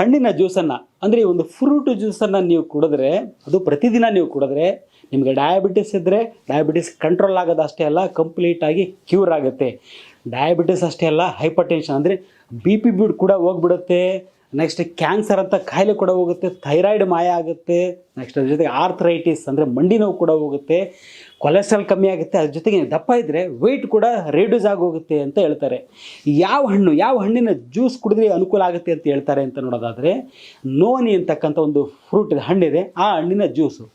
ಹಣ್ಣಿನ ಜ್ಯೂಸನ್ನು, ಅಂದರೆ ಒಂದು ಫ್ರೂಟ್ ಜ್ಯೂಸನ್ನು ನೀವು ಕುಡಿದ್ರೆ, ಅದು ಪ್ರತಿದಿನ ನೀವು ಕುಡಿದ್ರೆ ನಿಮಗೆ ಡಯಾಬಿಟಿಸ್ ಇದ್ದರೆ ಡಯಾಬಿಟಿಸ್ ಕಂಟ್ರೋಲ್ ಆಗೋದು ಅಷ್ಟೇ ಅಲ್ಲ ಕಂಪ್ಲೀಟಾಗಿ ಕ್ಯೂರ್ ಆಗುತ್ತೆ. ಡಯಾಬಿಟಿಸ್ ಅಷ್ಟೇ ಅಲ್ಲ ಹೈಪರ್ ಟೆನ್ಷನ್ ಅಂದರೆ ಬಿ ಪಿ ಬಿಡ್ ಕೂಡ ಹೋಗ್ಬಿಡುತ್ತೆ. ನೆಕ್ಸ್ಟ್ ಕ್ಯಾನ್ಸರ್ ಅಂತ ಕಾಯಿಲೆ ಕೂಡ ಹೋಗುತ್ತೆ ಥೈರಾಯ್ಡ್ ಮಾಯ ಆಗುತ್ತೆ. ನೆಕ್ಸ್ಟ್ ಅದ್ರ ಜೊತೆಗೆ ಆರ್ಥರೈಟಿಸ್ ಅಂದರೆ ಮಂಡಿ ನೋವು ಕೂಡ ಹೋಗುತ್ತೆ. ಕೊಲೆಸ್ಟ್ರಾಲ್ ಕಮ್ಮಿ ಆಗುತ್ತೆ. ಅದ್ರ ಜೊತೆಗೆ ದಪ್ಪ ಇದ್ದರೆ ವೆಯ್ಟ್ ಕೂಡ ರೆಡ್ಯೂಸ್ ಆಗೋಗುತ್ತೆ ಅಂತ ಹೇಳ್ತಾರೆ. ಯಾವ ಹಣ್ಣು, ಯಾವ ಹಣ್ಣಿನ ಜ್ಯೂಸ್ ಕುಡಿದ್ರೆ ಅನುಕೂಲ ಆಗುತ್ತೆ ಅಂತ ಹೇಳ್ತಾರೆ ಅಂತ ನೋಡೋದಾದರೆ, ನೋನಿ ಅಂತಕ್ಕಂಥ ಒಂದು ಫ್ರೂಟ್ ಹಣ್ಣಿದೆ. ಆ ಹಣ್ಣಿನ ಜ್ಯೂಸು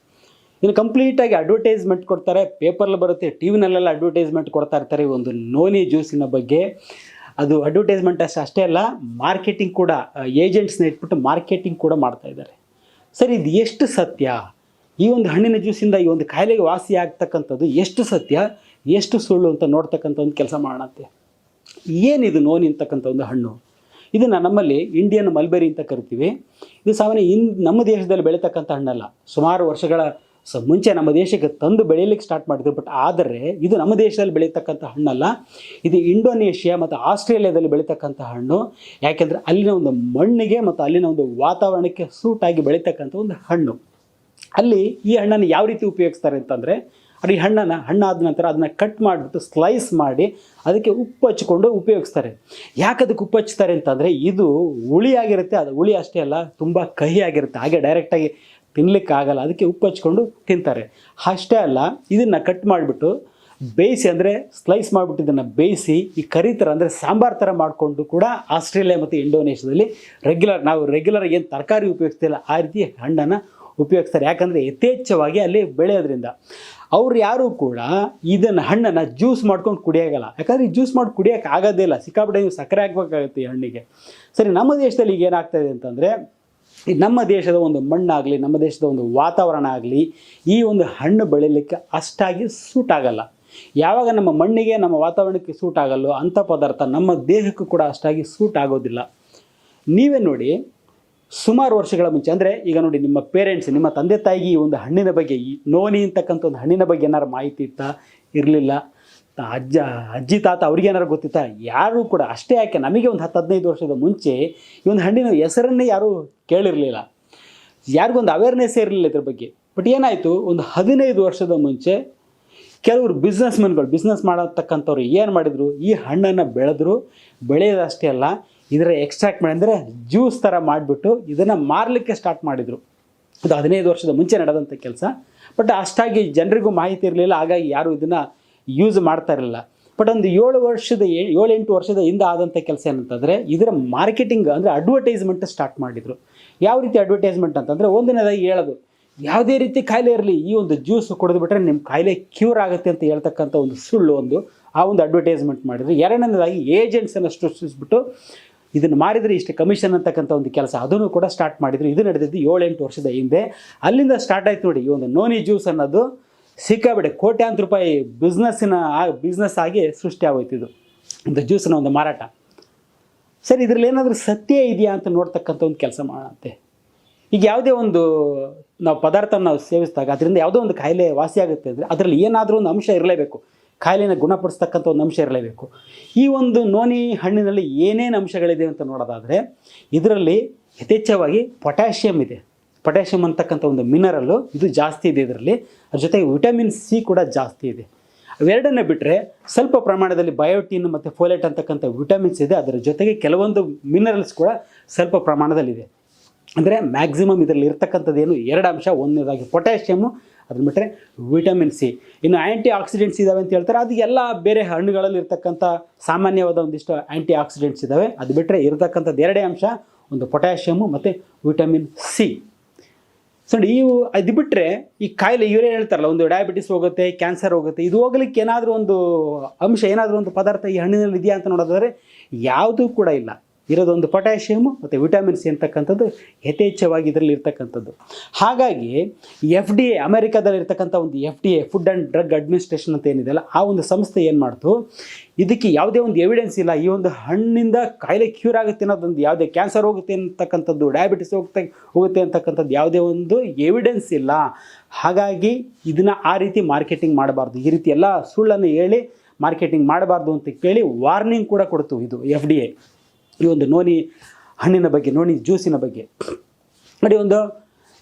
ಇನ್ನು ಕಂಪ್ಲೀಟಾಗಿ ಅಡ್ವರ್ಟೈಸ್ಮೆಂಟ್ ಕೊಡ್ತಾರೆ. ಪೇಪರ್ಲ್ಲಿ ಬರುತ್ತೆ ಟಿ ವಿನಲ್ಲೆಲ್ಲ ಅಡ್ವರ್ಟೈಸ್ಮೆಂಟ್ ಕೊಡ್ತಾ ಇರ್ತಾರೆ ಈ ಒಂದು ನೋನಿ ಜ್ಯೂಸಿನ ಬಗ್ಗೆ. ಅದು ಅಡ್ವರ್ಟೈಸ್ಮೆಂಟ್ ಅಷ್ಟು ಅಷ್ಟೇ ಅಲ್ಲ ಮಾರ್ಕೆಟಿಂಗ್ ಕೂಡ ಏಜೆಂಟ್ಸ್ನ ಇಟ್ಬಿಟ್ಟು ಮಾರ್ಕೆಟಿಂಗ್ ಕೂಡ ಮಾಡ್ತಾ ಇದ್ದಾರೆ. ಸರ್, ಇದು ಎಷ್ಟು ಸತ್ಯ? ಈ ಒಂದು ಹಣ್ಣಿನ ಜ್ಯೂಸಿಂದ ಈ ಒಂದು ಕಾಯಿಲೆಗೆ ವಾಸಿ ಆಗ್ತಕ್ಕಂಥದ್ದು ಎಷ್ಟು ಸತ್ಯ? ಎಷ್ಟು ಸುಳ್ಳು ಅಂತ ನೋಡ್ತಕ್ಕಂಥ ಒಂದು ಕೆಲಸ ಮಾಡೋಣಂತೆ ಏನಿದು ನೋನಿ ಅಂತಕ್ಕಂಥ ಒಂದು ಹಣ್ಣು? ಇದನ್ನು ನಮ್ಮಲ್ಲಿ ಇಂಡಿಯನ್ ಮಲ್ಬೆರಿ ಅಂತ ಕರಿತೀವಿ. ಇದು ಸಾಮಾನ್ಯ ಇನ್ ನಮ್ಮ ದೇಶದಲ್ಲಿ ಬೆಳೀತಕ್ಕಂಥ ಹಣ್ಣಲ್ಲ. ಸುಮಾರು ವರ್ಷಗಳ ಸ ಮುಂಚೆ ನಮ್ಮ ದೇಶಕ್ಕೆ ತಂದು ಬೆಳೆಯಲಿಕ್ಕೆ ಸ್ಟಾರ್ಟ್ ಮಾಡಿದ್ರು ಬಟ್ ಆದರೆ ಇದು ನಮ್ಮ ದೇಶದಲ್ಲಿ ಬೆಳೀತಕ್ಕಂಥ ಹಣ್ಣಲ್ಲ. ಇದು ಇಂಡೋನೇಷ್ಯಾ ಮತ್ತು ಆಸ್ಟ್ರೇಲಿಯಾದಲ್ಲಿ ಬೆಳೀತಕ್ಕಂಥ ಹಣ್ಣು. ಯಾಕೆಂದರೆ ಅಲ್ಲಿನ ಒಂದು ಮಣ್ಣಿಗೆ ಮತ್ತು ಅಲ್ಲಿನ ಒಂದು ವಾತಾವರಣಕ್ಕೆ ಸೂಟಾಗಿ ಬೆಳೀತಕ್ಕಂಥ ಒಂದು ಹಣ್ಣು. ಅಲ್ಲಿ ಈ ಹಣ್ಣನ್ನು ಯಾವ ರೀತಿ ಉಪಯೋಗಿಸ್ತಾರೆ ಅಂತಂದರೆ ಈ ಹಣ್ಣನ್ನು, ಹಣ್ಣಾದ ನಂತರ ಅದನ್ನು ಕಟ್ ಮಾಡಿಬಿಟ್ಟು ಸ್ಲೈಸ್ ಮಾಡಿ ಅದಕ್ಕೆ ಉಪ್ಪು ಹಚ್ಕೊಂಡು ಉಪಯೋಗಿಸ್ತಾರೆ. ಯಾಕೆ ಅದಕ್ಕೆ ಉಪ್ಪು ಹಚ್ತಾರೆ ಅಂತಂದರೆ, ಇದು ಹುಳಿಯಾಗಿರುತ್ತೆ ಅದು ಹುಳಿ ಅಷ್ಟೇ ಅಲ್ಲ, ತುಂಬ ಕಹಿಯಾಗಿರುತ್ತೆ ಹಾಗೆ ಡೈರೆಕ್ಟಾಗಿ ತಿನ್ಲಿಕ್ಕೆ ಆಗಲ್ಲ ಅದಕ್ಕೆ ಉಪ್ಪು ಹಚ್ಕೊಂಡು ತಿಂತಾರೆ. ಅಷ್ಟೇ ಅಲ್ಲ, ಇದನ್ನು ಕಟ್ ಮಾಡಿಬಿಟ್ಟು ಬೇಯಿಸಿ ಅಂದರೆ ಸ್ಲೈಸ್ ಮಾಡಿಬಿಟ್ಟು ಇದನ್ನು ಬೇಯಿಸಿ, ಈ ಕರಿ ಥರ ಅಂದರೆ ಸಾಂಬಾರು ಥರ ಮಾಡಿಕೊಂಡು ಕೂಡ ಆಸ್ಟ್ರೇಲಿಯಾ ಮತ್ತು ಇಂಡೋನೇಷ್ಯಾದಲ್ಲಿ ರೆಗ್ಯುಲರ್ ನಾವು ರೆಗ್ಯುಲರ್ ಏನು ತರಕಾರಿ ಉಪಯೋಗಿಸ್ತಿಲ್ಲ ಆ ರೀತಿ ಹಣ್ಣನ್ನು ಉಪಯೋಗಿಸ್ತಾರೆ. ಯಾಕಂದರೆ ಯಥೇಚ್ಛವಾಗಿ ಅಲ್ಲಿ ಬೆಳೆಯೋದ್ರಿಂದ. ಅವ್ರು ಯಾರೂ ಕೂಡ ಇದನ್ನು ಹಣ್ಣನ್ನು ಜ್ಯೂಸ್ ಮಾಡ್ಕೊಂಡು ಕುಡಿಯೋಗಲ್ಲ. ಯಾಕಂದರೆ ಜ್ಯೂಸ್ ಮಾಡಿ ಕುಡಿಯೋಕ್ಕೆ ಇಲ್ಲ, ಸಿಕ್ಕಾಪಟ್ಟೆ ನೀವು ಸಕ್ಕರೆ ಹಾಕ್ಬೇಕಾಗುತ್ತೆ ಈ ಹಣ್ಣಿಗೆ. ಸರಿ, ನಮ್ಮ ದೇಶದಲ್ಲಿ ಈಗ ಏನಾಗ್ತಾಯಿದೆ ಅಂತಂದರೆ ನಮ್ಮ ದೇಶದ ಒಂದು ಮಣ್ಣಾಗಲಿ, ನಮ್ಮ ದೇಶದ ಒಂದು ವಾತಾವರಣ ಆಗಲಿ, ಈ ಒಂದು ಹಣ್ಣು ಬೆಳೀಲಿಕ್ಕೆ ಅಷ್ಟಾಗಿ ಸೂಟ್ ಆಗಲ್ಲ. ಯಾವಾಗ ನಮ್ಮ ಮಣ್ಣಿಗೆ, ನಮ್ಮ ವಾತಾವರಣಕ್ಕೆ ಸೂಟ್ ಆಗಲ್ಲೋ ಅಂಥ ಪದಾರ್ಥ ನಮ್ಮ ದೇಹಕ್ಕೂ ಕೂಡ ಅಷ್ಟಾಗಿ ಸೂಟ್ ಆಗೋದಿಲ್ಲ. ನೀವೇ ನೋಡಿ, ಸುಮಾರು ವರ್ಷಗಳ ಮುಂಚೆ, ಅಂದರೆ ಈಗ ನೋಡಿ ನಿಮ್ಮ ಪೇರೆಂಟ್ಸ್ ನಿಮ್ಮ ತಂದೆ ತಾಯಿಗೆ ಈ ಒಂದು ಹಣ್ಣಿನ ಬಗ್ಗೆ, ಈ ನೋನಿ ಅಂತಕ್ಕಂಥ ಒಂದು ಹಣ್ಣಿನ ಬಗ್ಗೆ ಏನಾರು ಮಾಹಿತಿ ಇತ್ತಾ? ಇರಲಿಲ್ಲ. ಅಜ್ಜ, ಅಜ್ಜಿ, ತಾತ ಅವ್ರಿಗೆ ಏನಾರು ಗೊತ್ತಿತ್ತಾ? ಯಾರೂ ಕೂಡ ಅಷ್ಟೇ ಯಾಕೆ ನಮಗೆ ಒಂದು ಹತ್ತು, ಹದಿನೈದು ವರ್ಷದ ಮುಂಚೆ ಈ ಒಂದು ಹಣ್ಣಿನ ಹೆಸರನ್ನೇ ಯಾರೂ ಕೇಳಿರಲಿಲ್ಲ. ಯಾರಿಗೊಂದು ಅವೇರ್ನೆಸ್ಸೇ ಇರಲಿಲ್ಲ ಇದ್ರ ಬಗ್ಗೆ. ಬಟ್ ಏನಾಯಿತು? ಒಂದು ಹದಿನೈದು ವರ್ಷದ ಮುಂಚೆ ಕೆಲವರು ಬಿಸ್ನೆಸ್ ಮೆನ್ಗಳು ಬಿಸ್ನೆಸ್ ಮಾಡತಕ್ಕಂಥವ್ರು ಏನು ಮಾಡಿದರು? ಈ ಹಣ್ಣನ್ನು ಬೆಳೆದ್ರು. ಬೆಳೆಯೋದಷ್ಟೇ ಅಲ್ಲ ಇದರ ಎಕ್ಸ್ಟ್ರಾಕ್ಟ್ ಮಾಡಿ ಅಂದರೆ ಜ್ಯೂಸ್ ಥರ ಮಾಡಿಬಿಟ್ಟು ಇದನ್ನು ಮಾರಲಿಕ್ಕೆ ಸ್ಟಾರ್ಟ್ ಮಾಡಿದರು. ಅದು ಹದಿನೈದು ವರ್ಷದ ಮುಂಚೆ ನಡೆದಂಥ ಕೆಲಸ. ಬಟ್ ಅಷ್ಟಾಗಿ ಜನರಿಗೂ ಮಾಹಿತಿ ಇರಲಿಲ್ಲ, ಹಾಗಾಗಿ ಯಾರು ಇದನ್ನು ಯೂಸ್ ಮಾಡ್ತಾ ಇರಲಿಲ್ಲ. ಬಟ್ ಒಂದು ಏಳು ವರ್ಷದ ಏ- ಏಳು ಎಂಟು ವರ್ಷದ ಹಿಂದೆ ಆದಂಥ ಕೆಲಸ ಏನಂತಂದರೆ, ಇದರ ಮಾರ್ಕೆಟಿಂಗ್ ಅಂದರೆ ಅಡ್ವರ್ಟೈಸ್ಮೆಂಟ್ ಸ್ಟಾರ್ಟ್ ಮಾಡಿದರು. ಯಾವ ರೀತಿ ಅಡ್ವರ್ಟೈಸ್ಮೆಂಟ್ ಅಂತಂದರೆ, ಒಂದಿನದಾಗಿ ಹೇಳೋದು. ಯಾವುದೇ ರೀತಿ ಕಾಯಿಲೆ ಇರಲಿ, ಈ ಒಂದು ಜ್ಯೂಸ್ ಕುಡಿದ್ಬಿಟ್ರೆ ನಿಮ್ಮ ಕಾಯಿಲೆ ಕ್ಯೂರ್ ಆಗುತ್ತೆ ಅಂತ ಹೇಳ್ತಕ್ಕಂಥ ಒಂದು ಸುಳ್ಳು ಒಂದು, ಆ ಒಂದು ಅಡ್ವರ್ಟೈಸ್ಮೆಂಟ್ ಮಾಡಿದ್ರು. ಎರಡನೇದಾಗಿ ಏಜೆಂಟ್ಸನ್ನು ಸೃಷ್ಟಿಸ್ಬಿಟ್ಟು ಇದನ್ನು ಮಾರಿದರೆ ಇಷ್ಟು ಕಮಿಷನ್ ಅಂತಕ್ಕಂಥ ಒಂದು ಕೆಲಸ ಅದನ್ನು ಕೂಡ ಸ್ಟಾರ್ಟ್ ಮಾಡಿದರು. ಇದು ನಡೆದಿದ್ದು ಏಳೆಂಟು ವರ್ಷದ ಹಿಂದೆ. ಅಲ್ಲಿಂದ ಸ್ಟಾರ್ಟ್ ಆಯ್ತು ನೋಡಿ, ಈ ಒಂದು ನೋನಿ ಜ್ಯೂಸ್ ಅನ್ನೋದು ಸಿಕ್ಕಾಬಿಡೆ ಕೋಟ್ಯಾಂತರ ರೂಪಾಯಿ ಬಿಸ್ನೆಸ್ಸಿನ ಬಿಸ್ನೆಸ್ ಆಗಿ ಸೃಷ್ಟಿ ಆಗೋಯ್ತಿದ್ದು. ಇದು ಒಂದು ಜ್ಯೂಸಿನ ಒಂದು ಮಾರಾಟ. ಸರಿ, ಇದರಲ್ಲಿ ಏನಾದರೂ ಸತ್ಯ ಇದೆಯಾ ಅಂತ ನೋಡ್ತಕ್ಕಂಥ ಒಂದು ಕೆಲಸ ಮಾಡಂತೆ ಈಗ ಯಾವುದೇ ಒಂದು, ನಾವು ಪದಾರ್ಥ ನಾವು ಸೇವಿಸಿದಾಗ ಅದರಿಂದ ಯಾವುದೋ ಒಂದು ಕಾಯಿಲೆ ವಾಸಿಯಾಗುತ್ತೆ ಅಂದರೆ ಅದರಲ್ಲಿ ಏನಾದರೂ ಒಂದು ಅಂಶ ಇರಲೇಬೇಕು. ಕಾಯಿಲೆನ ಗುಣಪಡಿಸ್ತಕ್ಕಂಥ ಒಂದು ಅಂಶ ಇರಲೇಬೇಕು. ಈ ಒಂದು ನೋನಿ ಹಣ್ಣಿನಲ್ಲಿ ಏನೇನು ಅಂಶಗಳಿದೆ ಅಂತ ನೋಡೋದಾದರೆ, ಇದರಲ್ಲಿ ಯಥೇಚ್ಛವಾಗಿ ಪೊಟ್ಯಾಷಿಯಮ್ ಇದೆ. ಪೊಟ್ಯಾಷಿಯಮ್ ಅಂತಕ್ಕಂಥ ಒಂದು ಮಿನರಲ್ಲು ಇದು ಜಾಸ್ತಿ ಇದೆ ಇದರಲ್ಲಿ. ಅದ್ರ ಜೊತೆಗೆ ವಿಟಮಿನ್ ಸಿ ಕೂಡ ಜಾಸ್ತಿ ಇದೆ. ಅವೆರಡನ್ನ ಬಿಟ್ಟರೆ ಸ್ವಲ್ಪ ಪ್ರಮಾಣದಲ್ಲಿ ಬಯೋಟಿನ್ ಮತ್ತು ಫೋಲೇಟ್ ಅಂತಕ್ಕಂಥ ವಿಟಮಿನ್ಸ್ ಇದೆ. ಅದರ ಜೊತೆಗೆ ಕೆಲವೊಂದು ಮಿನರಲ್ಸ್ ಕೂಡ ಸ್ವಲ್ಪ ಪ್ರಮಾಣದಲ್ಲಿದೆ ಅಂದರೆ ಮ್ಯಾಕ್ಸಿಮಮ್ ಇದರಲ್ಲಿ ಇರ್ತಕ್ಕಂಥದ್ದು ಏನು? ಎರಡು ಅಂಶ. ಒಂದನೇದಾಗಿ ಪೊಟ್ಯಾಷಿಯಮ್ಮು ಅದನ್ನ ಬಿಟ್ಟರೆ ವಿಟಮಿನ್ ಸಿ ಇನ್ನು ಆ್ಯಂಟಿ ಆಕ್ಸಿಡೆಂಟ್ಸ್ ಇದ್ದಾವೆ ಅಂತ ಹೇಳ್ತಾರೆ. ಅದು ಎಲ್ಲ ಬೇರೆ ಹಣ್ಣುಗಳಲ್ಲಿ ಇರ್ತಕ್ಕಂಥ ಸಾಮಾನ್ಯವಾದ ಒಂದಿಷ್ಟು ಆ್ಯಂಟಿ ಆಕ್ಸಿಡೆಂಟ್ಸ್ ಇದ್ದಾವೆ ಅದು ಬಿಟ್ಟರೆ ಇರತಕ್ಕಂಥದ್ದು ಎರಡೇ ಅಂಶ, ಒಂದು ಪೊಟ್ಯಾಷಿಯಮ್ಮು ಮತ್ತು ವಿಟಮಿನ್ ಸಿ ಸೊ ನೀವು ಅದು ಬಿಟ್ಟರೆ ಈ ಕಾಯಿಲೆ ಇವರೇ ಹೇಳ್ತಾರಲ್ಲ, ಒಂದು ಡಯಾಬಿಟಿಸ್ ಹೋಗುತ್ತೆ ಕ್ಯಾನ್ಸರ್ ಹೋಗುತ್ತೆ, ಇದು ಹೋಗ್ಲಿಕ್ಕೆ ಏನಾದರೂ ಒಂದು ಅಂಶ, ಏನಾದರೂ ಒಂದು ಪದಾರ್ಥ ಈ ಹಣ್ಣಿನಲ್ಲಿ ಇದೆಯಾ ಅಂತ ನೋಡೋದಾದರೆ, ಯಾವುದೂ ಕೂಡ ಇಲ್ಲ. ಇರೋದೊಂದು ಪೊಟ್ಯಾಷಿಯಮ್ ಮತ್ತು ವಿಟಮಿನ್ ಸಿ ಅಂತಕ್ಕಂಥದ್ದು ಯಥೇಚ್ಛವಾಗಿ ಇದರಲ್ಲಿ ಇರ್ತಕ್ಕಂಥದ್ದು. ಹಾಗಾಗಿ ಎಫ್ ಡಿ ಎ ಅಮೆರಿಕಾದಲ್ಲಿ ಇರ್ತಕ್ಕಂಥ ಒಂದು F D A food and drug administration ಅಂತ ಏನಿದೆಯಲ್ಲ ಆ ಒಂದು ಸಂಸ್ಥೆ ಏನು ಮಾಡ್ತು? ಇದಕ್ಕೆ ಯಾವುದೇ ಒಂದು ಎವಿಡೆನ್ಸ್ ಇಲ್ಲ. ಈ ಒಂದು ಹಣ್ಣಿಂದ ಕಾಯಿಲೆ ಕ್ಯೂರ್ ಆಗುತ್ತೆ ಅನ್ನೋದೊಂದು ಯಾವುದೇ ಕ್ಯಾನ್ಸರ್ ಹೋಗುತ್ತೆ ಅಂತಕ್ಕಂಥದ್ದು ಡಯಾಬಿಟಿಸ್ ಹೋಗುತ್ತೆ ಹೋಗುತ್ತೆ ಅಂತಕ್ಕಂಥದ್ದು ಯಾವುದೇ ಒಂದು ಎವಿಡೆನ್ಸ್ ಇಲ್ಲ. ಹಾಗಾಗಿ ಇದನ್ನು ಆ ರೀತಿ ಮಾರ್ಕೆಟಿಂಗ್ ಮಾಡಬಾರ್ದು. ಈ ರೀತಿ ಎಲ್ಲ ಸುಳ್ಳನ್ನು ಹೇಳಿ ಮಾರ್ಕೆಟಿಂಗ್ ಮಾಡಬಾರ್ದು ಅಂತ ಕೇಳಿ ವಾರ್ನಿಂಗ್ ಕೂಡ ಕೊಡ್ತು ಇದು ಎಫ್ ಡಿ ಎ ಈ ಒಂದು ನೋನಿ ಹಣ್ಣಿನ ಬಗ್ಗೆ, ನೋನಿ ಜ್ಯೂಸಿನ ಬಗ್ಗೆ. ನೋಡಿ ಒಂದು,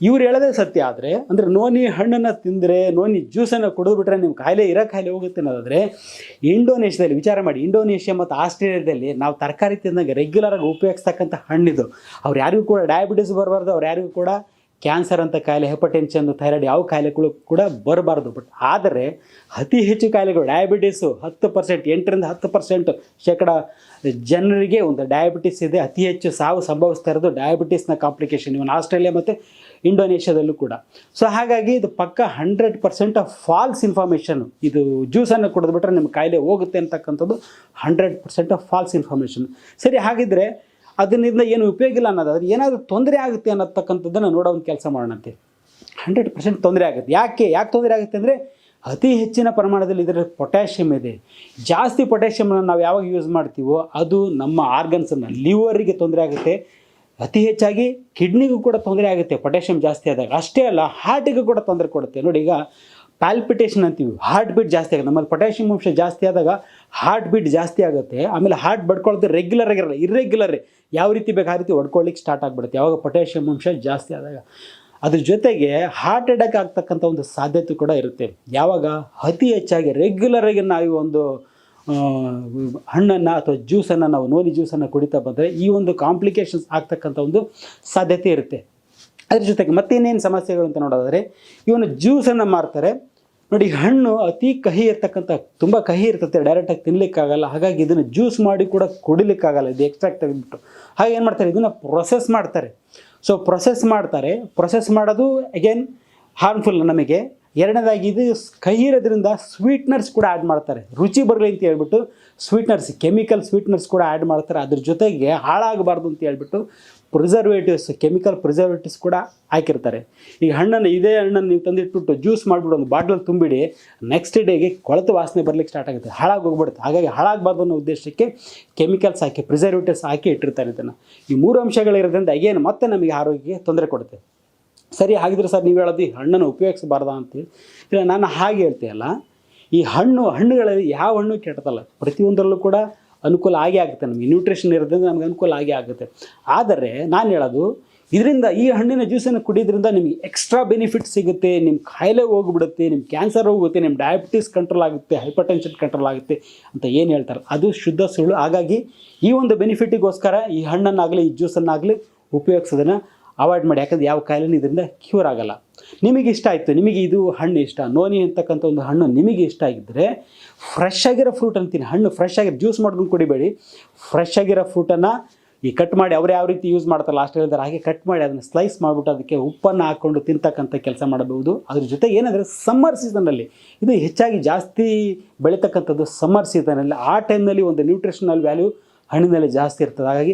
ಇವ್ರು ಹೇಳೋದೇ ಸತ್ಯ ಆದರೆ, ಅಂದರೆ ನೋನಿ ಹಣ್ಣನ್ನು ತಿಂದರೆ, ನೋನಿ ಜ್ಯೂಸನ್ನು ಕುಡಿದ್ಬಿಟ್ರೆ ನಿಮ್ಮ ಕಾಯಿಲೆ ಇರೋ ಕಾಯಿಲೆ ಹೋಗುತ್ತೆ ಅನ್ನೋದಾದರೆ, ಇಂಡೋನೇಷ್ಯಾದಲ್ಲಿ ವಿಚಾರ ಮಾಡಿ, ಇಂಡೋನೇಷ್ಯಾ ಮತ್ತು ಆಸ್ಟ್ರೇಲಿಯಾದಲ್ಲಿ ನಾವು ತರಕಾರಿ ತಿಂದಾಗ ರೆಗ್ಯುಲರಾಗಿ ಉಪಯೋಗಿಸ್ತಕ್ಕಂಥ ಹಣ್ಣಿದು. ಅವ್ರು ಯಾರಿಗೂ ಕೂಡ ಡಯಾಬಿಟಿಸ್ ಬರಬಾರ್ದು, ಅವ್ರು ಯಾರಿಗೂ ಕೂಡ ಕ್ಯಾನ್ಸರ್ ಅಂತ ಕಾಯಿಲೆ ಹೆಪಟೆನ್ಷನ್ ಥೈರಾಯ್ಡ್ ಯಾವ ಕಾಯಿಲೆಗಳು ಕೂಡ ಬರಬಾರ್ದು. ಬಟ್ ಆದರೆ ಅತಿ ಹೆಚ್ಚು ಕಾಯಿಲೆಗಳು ಡಯಾಬಿಟೀಸು ಹತ್ತು ಪರ್ಸೆಂಟ್ ಎಂಟರಿಂದ ಹತ್ತು ಪರ್ಸೆಂಟ್ ಶೇಕಡ ಜನರಿಗೆ ಒಂದು ಡಯಾಬಿಟಿಸ್ ಇದೆ. ಅತಿ ಹೆಚ್ಚು ಸಾವು ಸಂಭವಿಸ್ತಾ ಇರೋದು ಡಯಾಬಿಟೀಸ್ನ ಕಾಂಪ್ಲಿಕೇಶನ್ ಇವನ್ ಆಸ್ಟ್ರೇಲಿಯಾ ಮತ್ತು ಇಂಡೋನೇಷ್ಯಾದಲ್ಲೂ ಕೂಡ. ಸೊ ಹಾಗಾಗಿ ಇದು ಪಕ್ಕ hundred percent of false information ಇದು ಜ್ಯೂಸನ್ನು ಕುಡಿದ್ಬಿಟ್ರೆ ನಿಮ್ಮ ಕಾಯಿಲೆ ಹೋಗುತ್ತೆ ಅಂತಕ್ಕಂಥದ್ದು hundred percent of false information ಸರಿ, ಹಾಗಿದ್ರೆ ಅದರಿಂದ ಏನು ಉಪಯೋಗ ಇಲ್ಲ ಅನ್ನೋದಾದ್ರೆ ಏನಾದರೂ ತೊಂದರೆ ಆಗುತ್ತೆ ಅನ್ನತಕ್ಕಂಥದ್ದನ್ನು ನೋಡೋ ಒಂದು ಕೆಲಸ ಮಾಡೋಣಂತೆ ಹಂಡ್ರೆಡ್ ಪರ್ಸೆಂಟ್ ತೊಂದರೆ ಆಗುತ್ತೆ. ಯಾಕೆ? ಯಾಕೆ ತೊಂದರೆ ಆಗುತ್ತೆ ಅಂದರೆ ಅತಿ ಹೆಚ್ಚಿನ ಪ್ರಮಾಣದಲ್ಲಿ ಇದರ ಪೊಟ್ಯಾಷಿಯಮ್ ಇದೆ. ಜಾಸ್ತಿ ಪೊಟ್ಯಾಷಿಯಮನ್ನು ನಾವು ಯಾವಾಗ ಯೂಸ್ ಮಾಡ್ತೀವೋ ಅದು ನಮ್ಮ ಆರ್ಗನ್ಸನ್ನು ಲಿವರಿಗೆ ತೊಂದರೆ ಆಗುತ್ತೆ. ಅತಿ ಹೆಚ್ಚಾಗಿ ಕಿಡ್ನಿಗೂ ಕೂಡ ತೊಂದರೆ ಆಗುತ್ತೆ. ಪೊಟ್ಯಾಷಿಯಮ್ ಜಾಸ್ತಿ ಆದಾಗ. ಅಷ್ಟೇ ಅಲ್ಲ ಹಾರ್ಟಿಗೂ ಕೂಡ ತೊಂದರೆ ಕೊಡುತ್ತೆ. ನೋಡಿ ಈಗ ಪ್ಯಾಲ್ಪಿಟೇಷನ್ ಅಂತೀವಿ. ಹಾರ್ಟ್ ಬೀಟ್ ಜಾಸ್ತಿ ಆಗುತ್ತೆ. ನಮ್ಮಲ್ಲಿ ಪೊಟ್ಯಾಷಿಯಮ್ ಅಂಶ ಜಾಸ್ತಿ ಆದಾಗ ಹಾರ್ಟ್ ಬೀಟ್ ಜಾಸ್ತಿ ಆಗುತ್ತೆ. ಆಮೇಲೆ ಹಾರ್ಟ್ ಬಡ್ಕೊಳ್ಳೋದು ರೆಗ್ಯುಲರ್ ಆಗಿರಲ್ಲ ಇರ್ರೆಗ್ಯುಲರ್ ಯಾವ ರೀತಿ ಬೇಕು ಆ ರೀತಿ ಹೊಡ್ಕೊಳ್ಳಿಕ್ಕೆ ಸ್ಟಾರ್ಟ್ ಆಗಿಬಿಡುತ್ತೆ. ಯಾವಾಗ ಪೊಟ್ಯಾಷಿಯಮ್ ಅಂಶ ಜಾಸ್ತಿ ಆದಾಗ. ಅದ್ರ ಜೊತೆಗೆ ಹಾರ್ಟ್ ಅಟ್ಯಾಕ್ ಆಗ್ತಕ್ಕಂಥ ಒಂದು ಸಾಧ್ಯತೆ ಕೂಡ ಇರುತ್ತೆ. ಯಾವಾಗ ಅತಿ ಹೆಚ್ಚಾಗಿ ರೆಗ್ಯುಲರ್ ಆಗಿ ನಾವು ಒಂದು ಹಣ್ಣನ್ನು ಅಥವಾ ಜ್ಯೂಸನ್ನು ನಾವು ನೋನಿ ಜ್ಯೂಸನ್ನು ಕುಡಿತಾ ಬಂದರೆ ಈ ಒಂದು ಕಾಂಪ್ಲಿಕೇಶನ್ಸ್ ಆಗ್ತಕ್ಕಂಥ ಒಂದು ಸಾಧ್ಯತೆ ಇರುತ್ತೆ. ಅದ್ರ ಜೊತೆಗೆ ಮತ್ತೇನೇನು ಸಮಸ್ಯೆಗಳು ಅಂತ ನೋಡೋದಾದರೆ ಇವನು ಜ್ಯೂಸನ್ನು ಮಾರ್ತಾರೆ. ನೋಡಿ, ಹಣ್ಣು ಅತಿ ಕಹಿ ಇರ್ತಕ್ಕಂಥ, ತುಂಬ ಕಹಿ ಇರ್ತದೆ ಡೈರೆಕ್ಟಾಗಿ ತಿನ್ನಲಿಕ್ಕಾಗಲ್ಲ ಹಾಗಾಗಿ ಇದನ್ನು ಜ್ಯೂಸ್ ಮಾಡಿ ಕೂಡ ಕುಡಿಲಿಕ್ಕಾಗಲ್ಲ, ಇದು ಎಕ್ಸ್ಟ್ರಾಕ್ಟ್ ತೆಗೆದುಬಿಟ್ಟು ಹಾಗೆ ಏನು ಮಾಡ್ತಾರೆ, ಇದನ್ನು ಪ್ರೊಸೆಸ್ ಮಾಡ್ತಾರೆ. ಸೊ ಪ್ರೊಸೆಸ್ ಮಾಡ್ತಾರೆ. ಪ್ರೊಸೆಸ್ ಮಾಡೋದು ಅಗೇನ್ ಹಾರ್ಮ್ಫುಲ್ ನಮಗೆ. ಎರಡನೇದಾಗಿ ಇದು ಕಹಿ ಇರೋದ್ರಿಂದ ಸ್ವೀಟ್ನರ್ಸ್ ಕೂಡ ಆ್ಯಡ್ ಮಾಡ್ತಾರೆ. ರುಚಿ ಬರಲಿ ಅಂತ ಹೇಳ್ಬಿಟ್ಟು ಸ್ವೀಟ್ನರ್ಸ್ ಕೆಮಿಕಲ್ ಸ್ವೀಟ್ನರ್ಸ್ ಕೂಡ ಆ್ಯಡ್ ಮಾಡ್ತಾರೆ. ಅದ್ರ ಜೊತೆಗೆ ಹಾಳಾಗಬಾರ್ದು ಅಂತ ಹೇಳ್ಬಿಟ್ಟು ಪ್ರಿಸರ್ವೇಟಿವ್ಸ್ ಕೆಮಿಕಲ್ ಪ್ರಿಸರ್ವೇಟಿವ್ಸ್ ಕೂಡ ಹಾಕಿರ್ತಾರೆ. ಈಗ ಹಣ್ಣನ್ನು, ಇದೇ ಹಣ್ಣನ್ನು ನೀವು ತಂದಿಟ್ಬಿಟ್ಟು ಜ್ಯೂಸ್ ಮಾಡಿಬಿಟ್ಟು ಒಂದು ಬಾಟ್ಲಲ್ಲಿ ತುಂಬಿಡಿ. ನೆಕ್ಸ್ಟ್ ಡೇಗೆ ಕೊಳೆತು ವಾಸನೆ ಬರಲಿಕ್ಕೆ ಸ್ಟಾರ್ಟ್ ಆಗುತ್ತೆ. ಹಾಳಾಗಿ ಹೋಗ್ಬಿಡುತ್ತೆ ಹಾಗಾಗಿ ಹಾಳಾಗಬಾರ್ದು ಅನ್ನೋ ಉದ್ದೇಶಕ್ಕೆ ಕೆಮಿಕಲ್ಸ್ ಹಾಕಿ ಪ್ರಿಸರ್ವೇಟಿವ್ಸ್ ಹಾಕಿ ಇಟ್ಟಿರ್ತಾರೆ ಇದನ್ನು. ಈ ಮೂರು ಅಂಶಗಳಿರೋದ್ರಿಂದ ಏನು ಮತ್ತೆ ನಮಗೆ ಆರೋಗ್ಯಕ್ಕೆ ತೊಂದರೆ ಕೊಡುತ್ತೆ? ಸರಿ ಹಾಗಿದ್ರೆ ಸರ್ ನೀವು ಹೇಳೋದು ಈ ಹಣ್ಣನ್ನು ಉಪಯೋಗಿಸಬಾರ್ದ ಅಂತೇಳಿ. ಇಲ್ಲ, ನಾನು ಹಾಗೆ ಹೇಳ್ತೀಯಲ್ಲ ಈ ಹಣ್ಣು, ಹಣ್ಣುಗಳಲ್ಲಿ ಯಾವ ಹಣ್ಣು ಕೆಟ್ಟದಲ್ಲ, ಪ್ರತಿಯೊಂದರಲ್ಲೂ ಕೂಡ ಅನುಕೂಲ ಆಗೇ ಆಗುತ್ತೆ ನಮಗೆ. ನ್ಯೂಟ್ರಿಷನ್ ಇರೋದ್ರಿಂದ ನಮಗೆ ಅನುಕೂಲ ಆಗೇ ಆಗುತ್ತೆ. ಆದರೆ ನಾನು ಹೇಳೋದು, ಇದರಿಂದ ಈ ಹಣ್ಣಿನ ಜ್ಯೂಸನ್ನು ಕುಡಿಯೋದ್ರಿಂದ ನಿಮಗೆ ಎಕ್ಸ್ಟ್ರಾ ಬೆನಿಫಿಟ್ ಸಿಗುತ್ತೆ ನಿಮ್ಮ ಕಾಯಿಲೆ ಹೋಗ್ಬಿಡುತ್ತೆ ನಿಮ್ಮ ಕ್ಯಾನ್ಸರ್ ಹೋಗುತ್ತೆ ನಿಮ್ಮ ಡಯಾಬಿಟಿಸ್ ಕಂಟ್ರೋಲ್ ಆಗುತ್ತೆ ಹೈಪರ್ ಟೆನ್ಷನ್ ಕಂಟ್ರೋಲ್ ಆಗುತ್ತೆ ಅಂತ ಏನು ಹೇಳ್ತಾರೆ. ಅದು ಶುದ್ಧ ಸುಳ್ಳು. ಹಾಗಾಗಿ ಈ ಒಂದು ಬೆನಿಫಿಟಿಗೋಸ್ಕರ ಈ ಹಣ್ಣನ್ನಾಗಲಿ, ಈ ಜ್ಯೂಸನ್ನಾಗಲಿ ಉಪಯೋಗಿಸೋದನ್ನು ಅವಾಯ್ಡ್ ಮಾಡಿ. ಯಾಕಂದ್ರೆ ಯಾವ ಕಾಯಿಲೆನೂ ಇದರಿಂದ ಕ್ಯೂರ್ ಆಗಲ್ಲ. ನಿಮಗೆ ಇಷ್ಟ ಆಯಿತು, ನಿಮಗೆ ಇದು ಹಣ್ಣು ಇಷ್ಟ, ನೋನಿ ಅಂತಕ್ಕಂಥ ಒಂದು ಹಣ್ಣು ನಿಮಗೆ ಇಷ್ಟ ಆಗಿದ್ದರೆ ಫ್ರೆಶ್ ಆಗಿರೋ ಫ್ರೂಟ್ ಅಂತೀನಿ ಹಣ್ಣು ಫ್ರೆಶ್ ಆಗಿರೋ ಜ್ಯೂಸ್ ಮಾಡ್ಕೊಂಡು ಕುಡಿಬೇಡಿ. ಫ್ರೆಶ್ ಆಗಿರೋ ಫ್ರೂಟನ್ನು ಈ ಕಟ್ ಮಾಡಿ, ಅವ್ರು ಯಾವ ರೀತಿ ಯೂಸ್ ಮಾಡ್ತಾರೆ ಲಾಸ್ಟ್ ಹೇಳಿದಾರೆ ಹಾಗೆ ಕಟ್ ಮಾಡಿ, ಅದನ್ನು ಸ್ಲೈಸ್ ಮಾಡಿಬಿಟ್ಟು ಅದಕ್ಕೆ ಉಪ್ಪನ್ನು ಹಾಕ್ಕೊಂಡು ತಿಂತಕ್ಕಂಥ ಕೆಲಸ ಮಾಡಬಹುದು. ಅದ್ರ ಜೊತೆ ಏನಂದರೆ ಸಮ್ಮರ್ ಸೀಸನಲ್ಲಿ ಇದು ಹೆಚ್ಚಾಗಿ ಜಾಸ್ತಿ ಬೆಳೀತಕ್ಕಂಥದ್ದು ಸಮ್ಮರ್ ಸೀಸನಲ್ಲಿ ಆ ಟೈಮ್ನಲ್ಲಿ ಒಂದು ನ್ಯೂಟ್ರಿಷನಲ್ ವ್ಯಾಲ್ಯೂ ಹಣ್ಣಿನಲ್ಲಿ ಜಾಸ್ತಿ ಇರ್ತದೆ. ಹಾಗಾಗಿ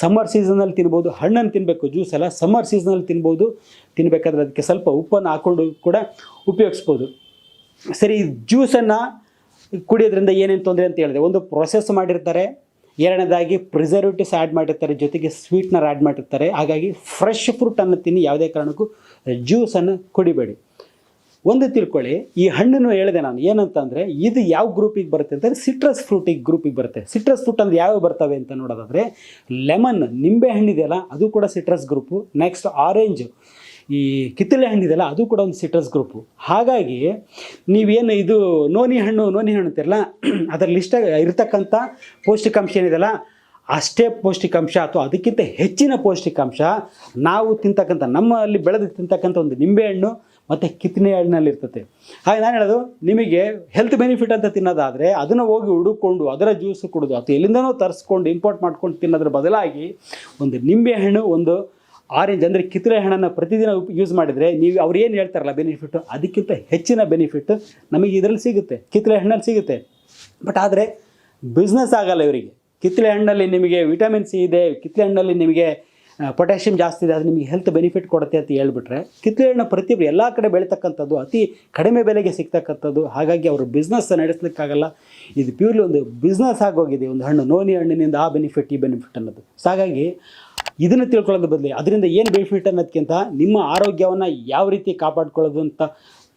ಸಮ್ಮರ್ ಸೀಸನಲ್ಲಿ ತಿನ್ಬೋದು, ಹಣ್ಣನ್ನು ತಿನ್ನಬೇಕು ಜ್ಯೂಸ್ ಎಲ್ಲ ಸಮ್ಮರ್ ಸೀಸನಲ್ಲಿ ತಿನ್ಬೋದು. ತಿನ್ನಬೇಕಾದ್ರೆ ಅದಕ್ಕೆ ಸ್ವಲ್ಪ ಉಪ್ಪನ್ನು ಹಾಕ್ಕೊಂಡು ಕೂಡ ಉಪಯೋಗಿಸ್ಬೋದು. ಸರಿ ಜ್ಯೂಸನ್ನು ಕುಡಿಯೋದ್ರಿಂದ ಏನೇನು ತೊಂದರೆ ಅಂತ ಹೇಳಿದೆ. ಒಂದು ಪ್ರೊಸೆಸ್ ಮಾಡಿರ್ತಾರೆ. ಎರಡನೇದಾಗಿ ಪ್ರಿಸರ್ವೇಟಿವ್ಸ್ ಆ್ಯಡ್ ಮಾಡಿರ್ತಾರೆ. ಜೊತೆಗೆ ಸ್ವೀಟ್ನರ್ ಆ್ಯಡ್ ಮಾಡಿರ್ತಾರೆ. ಹಾಗಾಗಿ ಫ್ರೆಶ್ ಫ್ರೂಟನ್ನು ತಿನ್ನಿ. ಯಾವುದೇ ಕಾರಣಕ್ಕೂ ಜ್ಯೂಸನ್ನು ಕುಡಿಬೇಡಿ. ಒಂದು ತಿಳ್ಕೊಳ್ಳಿ, ಈ ಹಣ್ಣನ್ನು ಹೇಳಿದೆ ನಾನು, ಏನಂತಂದರೆ ಇದು ಯಾವ ಗ್ರೂಪಿಗೆ ಬರುತ್ತೆ ಅಂತಂದರೆ ಸಿಟ್ರಸ್ ಫ್ರೂಟಿಗೆ ಗ್ರೂಪಿಗೆ ಬರುತ್ತೆ. ಸಿಟ್ರಸ್ ಫ್ರೂಟ್ ಅಂದರೆ ಯಾವ್ಯಾವ ಬರ್ತವೆ ಅಂತ ನೋಡೋದಾದರೆ ಲೆಮನ್ ನಿಂಬೆ ಹಣ್ಣಿದೆಯಲ್ಲ ಅದು ಕೂಡ ಸಿಟ್ರಸ್ ಗ್ರೂಪು ನೆಕ್ಸ್ಟ್ ಆರೆಂಜ್ ಈ ಕಿತ್ತಳೆ ಹಣ್ಣಿದೆಯಲ್ಲ ಅದು ಕೂಡ ಒಂದು ಸಿಟ್ರಸ್ ಗ್ರೂಪು ಹಾಗಾಗಿ ನೀವೇನು ಇದು ನೋನಿ ಹಣ್ಣು ನೋನಿ ಹಣ್ಣು ಅಂತಿರಲ್ಲ ಅದರ ಲಿಸ್ಟ್ ಇರತಕ್ಕಂಥ ಪೌಷ್ಟಿಕಾಂಶ ಏನಿದೆಯಲ್ಲ, ಅಷ್ಟೇ ಪೌಷ್ಟಿಕಾಂಶ ಅಥವಾ ಅದಕ್ಕಿಂತ ಹೆಚ್ಚಿನ ಪೌಷ್ಟಿಕಾಂಶ ನಾವು ತಿಂತಕ್ಕಂಥ, ನಮ್ಮಲ್ಲಿ ಬೆಳೆದು ತಿಂತಕ್ಕಂಥ ಒಂದು ನಿಂಬೆಹಣ್ಣು ಮತ್ತು ಕಿತ್ತನೆ ಇರ್ತದೆ ಹಾಗೆ ನಾನು ಹೇಳೋದು, ನಿಮಗೆ ಹೆಲ್ತ್ ಬೆನಿಫಿಟ್ ಅಂತ ತಿನ್ನೋದಾದರೆ ಅದನ್ನು ಹೋಗಿ ಹುಡುಕೊಂಡು ಅದರ ಜ್ಯೂಸ್ ಕುಡಿದು ಅಥವಾ ಎಲ್ಲಿಂದನೋ ತರಿಸ್ಕೊಂಡು ಇಂಪೋರ್ಟ್ ಮಾಡ್ಕೊಂಡು ತಿನ್ನೋದ್ರ ಬದಲಾಗಿ ಒಂದು ನಿಂಬೆಹಣ್ಣು ಒಂದು ಆರೆಂಜ್ ಅಂದರೆ ಕಿತ್ತಳೆ ಹಣ್ಣನ್ನು ಪ್ರತಿದಿನ ಯೂಸ್ ಮಾಡಿದರೆ ನೀವು ಅವ್ರು ಏನು ಹೇಳ್ತಾರಲ್ಲ ಬೆನಿಫಿಟ್ಟು ಅದಕ್ಕಿಂತ ಹೆಚ್ಚಿನ ಬೆನಿಫಿಟ್ ನಮಗೆ ಇದರಲ್ಲಿ ಸಿಗುತ್ತೆ ಕಿತ್ತಳೆ ಹಣ್ಣಲ್ಲಿ ಸಿಗುತ್ತೆ. ಬಟ್ ಆದರೆ ಬಿಸ್ನೆಸ್ ಆಗಲ್ಲ ಇವರಿಗೆ. ಕಿತ್ತಳೆ ಹಣ್ಣಲ್ಲಿ ನಿಮಗೆ ವಿಟಮಿನ್ ಸಿ ಇದೆ ಕಿತ್ತಳೆ ಹಣ್ಣಲ್ಲಿ ನಿಮಗೆ ಪೊಟ್ಯಾಷಿಯಮ್ ಜಾಸ್ತಿ ಇದೆ, ಅದು ನಿಮಗೆ ಹೆಲ್ತ್ ಬೆನಿಫಿಟ್ ಕೊಡುತ್ತೆ ಅಂತ ಹೇಳ್ಬಿಟ್ರೆ ಕಿತ್ತಳೆ ಹಣ್ಣು ಪ್ರತಿಯೊಬ್ಬರು ಎಲ್ಲ ಕಡೆ ಬೆಳೀತಕ್ಕಂಥದ್ದು ಅತಿ ಕಡಿಮೆ ಬೆಲೆಗೆ ಸಿಗ್ತಕ್ಕಂಥದ್ದು. ಹಾಗಾಗಿ ಅವರು ಬಿಸ್ನೆಸ್ ನಡೆಸಲಿಕ್ಕಾಗಲ್ಲ. ಇದು ಪ್ಯೂರ್ಲಿ ಒಂದು ಬಿಸ್ನೆಸ್ ಆಗೋಗಿದೆ, ಒಂದು ಹಣ್ಣು, ನೋನಿ ಹಣ್ಣಿನಿಂದ ಆ ಬೆನಿಫಿಟ್ ಈ ಬೆನಿಫಿಟ್ ಅನ್ನೋದು. ಹಾಗಾಗಿ ಇದನ್ನು ತಿಳ್ಕೊಳ್ಳೋದು ಬದಲಿ, ಅದರಿಂದ ಏನು ಬೆನಿಫಿಟ್ ಅನ್ನೋದಕ್ಕಿಂತ ನಿಮ್ಮ ಆರೋಗ್ಯವನ್ನು ಯಾವ ರೀತಿ ಕಾಪಾಡ್ಕೊಳ್ಳೋದು ಅಂತ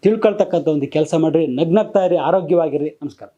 ತಿಳ್ಕೊಳ್ತಕ್ಕಂಥ ಒಂದು ಕೆಲಸ ಮಾಡಿರಿ, ನಗ್ನಗ್ತಾ ಇರಿ, ಆರೋಗ್ಯವಾಗಿರಿ. ನಮಸ್ಕಾರ.